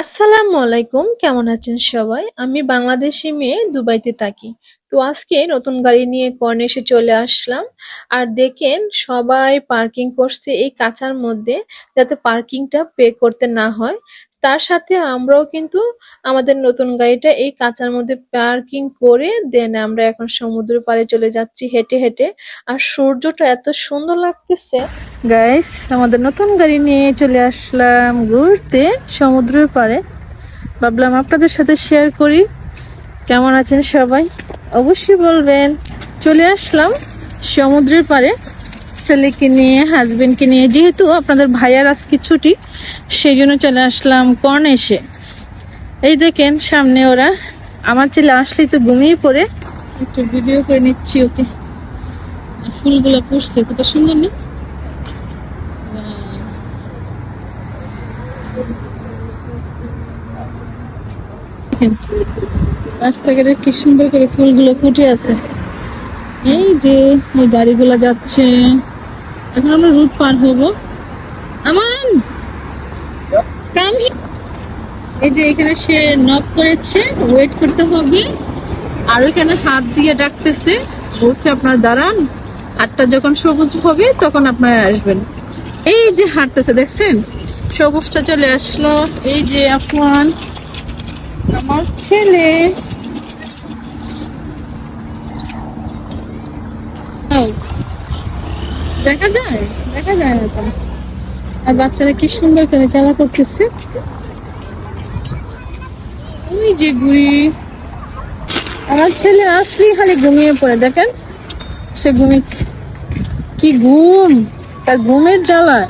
আসসালামু আলাইকুম কেমন আছেন সবাই? আমি বাংলাদেশি মেয়ে দুবাইতে থাকি। তো আজকে নতুন গাড়ি নিয়ে কর্নেশে চলে আসলাম। আর দেখেন, সবাই পার্কিং করছে এই কাঁচার মধ্যে যাতে পার্কিংটা পে করতে না হয়। তার সাথে আমরাও কিন্তু আমাদের নতুন গাড়িটা এই কাঁচার মধ্যে পার্কিং করে দেন আমরা এখন সমুদ্র পাড়ে চলে যাচ্ছি হেঁটে হেঁটে। আর সূর্যটা এত সুন্দর লাগতেছে। গাইস আমাদের নতুন গাড়ি নিয়ে চলে আসলাম ঘুরতে সমুদ্রের পাড়ে। ভাবলাম আপনাদের সাথে শেয়ার করি। কেমন আছেন সবাই? অবশ্যই বলবেন। চলে আসলাম সমুদ্রের পাড়ে। ছেলেকে নিয়ে হাজবেন্ডকে নিয়ে। যেহেতু আপনাদের ভাইয়ার আজকে ছুটি সেই জন্য চলে আসলাম কর্নেশে এই দেখেন সামনে ওরা। আমার ছেলে আসলেই তো ঘুমিয়ে পড়ে। একটু ভিডিও করে নিচ্ছি ওকে। ফুলগুলো পুষছে কত সুন্দর না? দেখেন, রাস্তাঘাটে কি সুন্দর করে ফুলগুলো ফুটে আছে। এই যে, এই গাড়িগুলো যাচ্ছে। এখন আমরা রুট পার হব। আমান! এই যে এখানে সে নক করেছে ওয়েট করতে হবে। আর ওইখানে হাত দিয়ে ডাকতেছে, বলছে, আপনার দাঁড়ান আটটা যখন সবুজ হবে, তখন আপনারা আসবেন। এই যে হাঁটতেছে, দেখছেন? সবুজটা চলে আসলো। এই যে, আফওয়ান, আমার ছেলে। বাচ্চারা কি সুন্দর করে খেলা করতেছে। ওই যে ঘুরি আমার ছেলে খালি ঘুমিয়ে পড়ে, দেখেন। সে ঘুমিয়েছে। কি ঘুম! তার ঘুমের জ্বালায়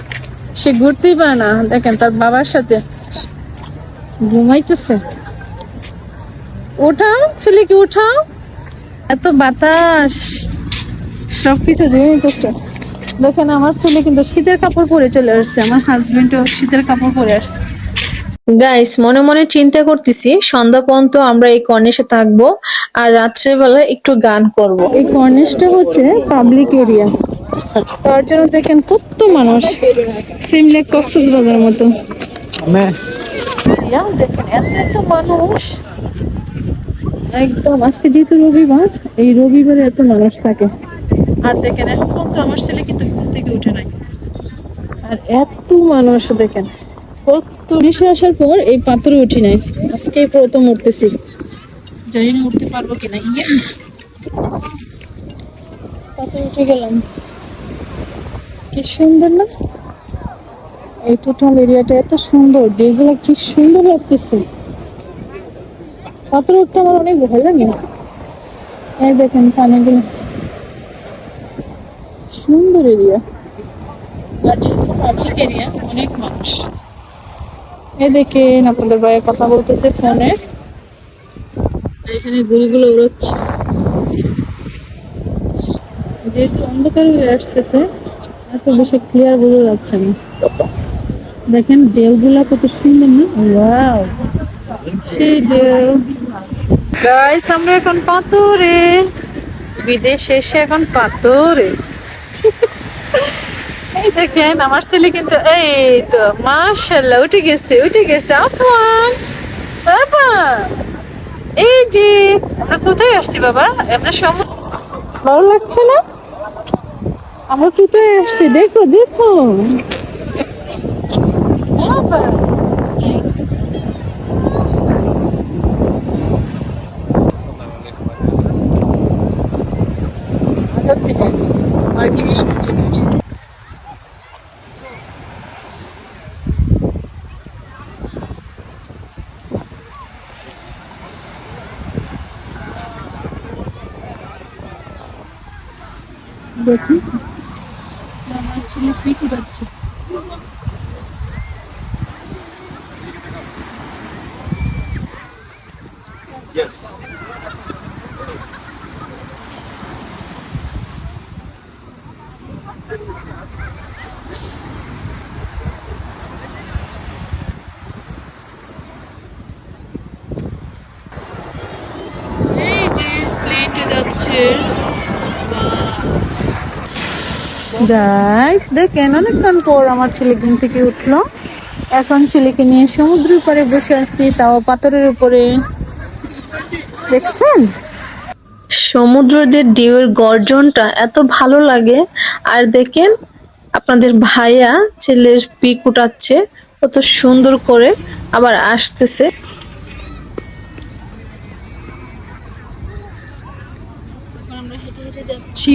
সে ঘুরতেই পারে না। দেখেন তার বাবার সাথে। ঘুমাইতেছে। ওঠাও ছেলেকে উঠাও। এত বাতাস। সবকিছু ধুয়ে নিতেছে। দেখেন আমার ছেলে কিন্তু শীতের কাপড় পরে চলে আসছে আমার হাজবেন্ডও শীতের কাপড় পরে আসছে। গাইস মনে মনে চিন্তা করতেছি সন্ধ্যা পর্যন্ত আমরা এই কর্নিশে থাকব আর রাত্রেবেলা একটু গান করব। এই কর্নিশটা হচ্ছে পাবলিক এরিয়া তার জন্য দেখেন কত মানুষ। সিমলেক কক্সেস বাজার মতো। দেখেন এত এত মানুষ। একদম আজকে যেহেতু রবিবার এই রবিবারে এত মানুষ থাকে। আর দেখেন এখন পর্যন্ত আমার ছেলে কিন্তু ঘুম থেকে উঠে নাই। আর এত মানুষ দেখেন কত নিশে আসার পর এই পাথরে উঠি নাই। আজকে প্রথম উঠতেছি। জানি না উঠতে পারব কিনা ইয়ে। পাথরে উঠে গেলাম। কি সুন্দর না? এই টোটাল এরিয়াটা এত সুন্দর যেগুলো কি সুন্দর লাগতেছে। পাথরে উঠতে আমার অনেক ভয় লাগে এই দেখেন পানিগুলো। সুন্দর এরিয়া আর যেহেতু পাবলিক এরিয়া অনেক মানুষ। এই দেখেন আপনাদের ভাইয়ের কথা বলতেছে ফোনে। এখানে গুড়িগুলো উড়োচ্ছে। যেহেতু অন্ধকার হয়ে আসতেছে এত বেশি ক্লিয়ার বোঝা যাচ্ছে না। দেখেন ঢেউগুলা কত সুন্দর না? ওয়াও সেই ঢেউ গাইস আমরা এখন পাথরে। বিদেশে এসে এখন পাথরে। এই দেখেন আমার ছেলে কিন্তু এই তো মাশাল্লাহ উঠে গেছে উঠে গেছে। আফান বাবা এই যে আমরা কোথায় আসছি বাবা? আপনার সম ভালো লাগছে না? আমরা কোথায় আসছি? দেখো দেখো। বাবা। আর কি দেখি আমার ছেলে পিক উঠাচ্ছে এই যে প্লেনটা যাচ্ছে গাইস দেখেন অনেকক্ষণ পর আমার ছেলে ঘুম থেকে উঠল। এখন ছেলেকে নিয়ে সমুদ্রের পাড়ে বসে আছি, তাও পাথরের উপরে। দেখছেন? সমুদ্রদের ঢেউয়ের গর্জনটা এত ভালো লাগে। আর দেখেন, আপনাদের ভাইয়া ছেলের পিক উঠাচ্ছে, কত সুন্দর করে আবার আসতেছে। আমরা হেঁটে হেঁটে যাচ্ছি।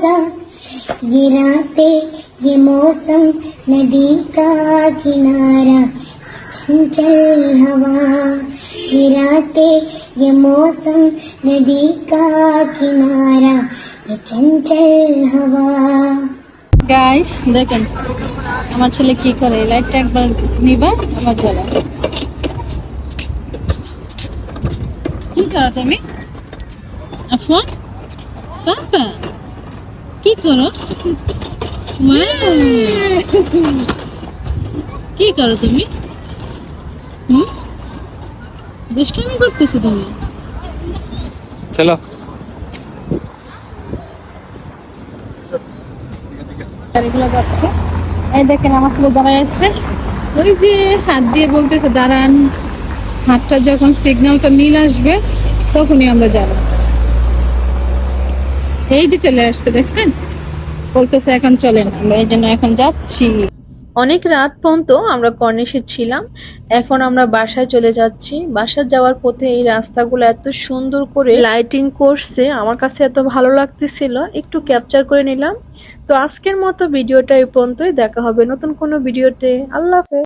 मजा ये रातें ये मौसम नदी का किनारा चंचल हवा ये रातें ये मौसम नदी का किनारा ये चंचल हवा গাইস দেখেন আমার ছেলে কি করে এই লাইটটা একবার নিবা আবার জ্বালা কি করো তুমি আফন পাপা কি করো? কি করো তুমি? হুম? দুষ্টামি করতেছো তুমি? চলো। গাড়িগুলো যাচ্ছে। এই দেখেন আমার ছেলে দাঁড়ায় আসছে ওই যে হাত দিয়ে বলতেছে দাঁড়ান। হাতটা যখন সিগন্যালটা নীল আসবে তখনই আমরা যাব। এই যে চলে আসছে, দেখছেন? বলতেছে এখন চলেন, আমরা এই জন্য এখন যাচ্ছি। অনেক রাত পর্যন্ত আমরা কর্নিশে ছিলাম, এখন আমরা বাসায় চলে যাচ্ছি। বাসায় যাওয়ার পথে এই রাস্তাগুলো এত সুন্দর করে লাইটিং করছে, আমার কাছে এত ভালো লাগতেছিল, একটু ক্যাপচার করে নিলাম। তো আজকের মতো ভিডিওটা এই পর্যন্তই, দেখা হবে নতুন কোনো ভিডিওতে। আল্লাহ হাফেজ।